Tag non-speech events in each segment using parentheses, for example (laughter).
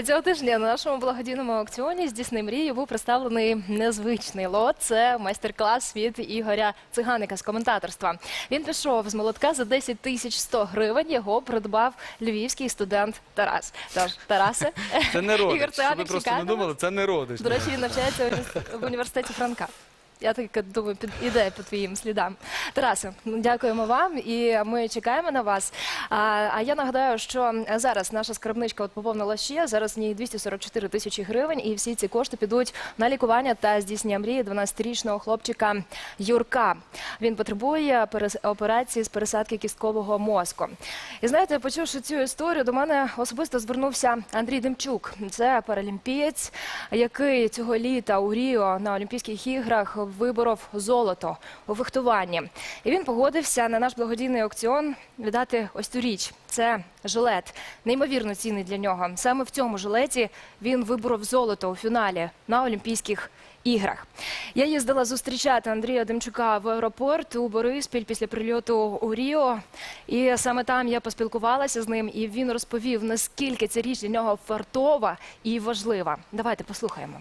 Цього тижня на нашому благодійному аукціоні здійсни мрії був представлений незвичний лот. Це майстер-клас від Ігоря Циганика з коментаторства. Він пішов з молотка за 10 тисяч 100 гривень. Його придбав львівський студент Тарас. Тож, Тарасе, Це не (laughs) родич. Ігор ви просто не думали, це не родич. До речі, він навчається в університеті Франка. Я так думаю, під іде по твоїм слідам. Тарасе, дякуємо вам, і ми чекаємо на вас. А, а я нагадаю, що зараз наша скарбничка от поповнила ще. Зараз в ній 244 тисячі гривень, і всі ці кошти підуть на лікування та здійснення мрії 12-річного хлопчика Юрка. Він потребує перес- операції з пересадки кісткового мозку. І знаєте, почувши цю історію, до мене особисто звернувся Андрій Демчук. Це паралімпієць, який цього літа у Ріо на Олімпійських іграх виборов золото у фехтуванні. І він погодився на наш благодійний аукціон віддати ось цю річ. Це жилет, неймовірно цінний для нього. Саме в цьому жилеті він виборов золото у фіналі на Олімпійських іграх. Я їздила зустрічати Андрія Демчука в аеропорт у Бориспіль після прильоту у Ріо. І саме там я поспілкувалася з ним, і він розповів, наскільки ця річ для нього фартова і важлива. Давайте послухаємо.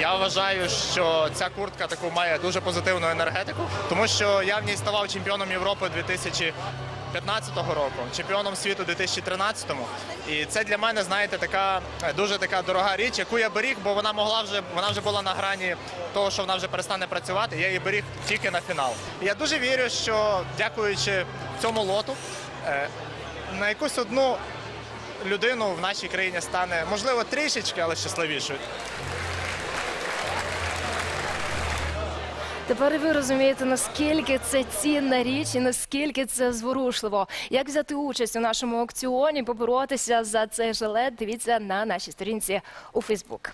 Я вважаю, що ця куртка таку має дуже позитивну енергетику, тому що я в ній ставав чемпіоном Європи 2015 року, чемпіоном світу 2013. І це для мене, знаєте, така е, дуже така дорога річ, яку я беріг, бо вона могла вже вона вже була на грані того, що вона вже перестане працювати. Я її беріг тільки на фінал. І я дуже вірю, що дякуючи цьому лоту, е, на якусь одну людину в нашій країні стане можливо трішечки, але щасливішою. Тепер ви розумієте, наскільки це цінна річ і наскільки це зворушливо. Як взяти участь у нашому аукціоні, поборотися за цей жилет, дивіться на нашій сторінці у Фейсбук.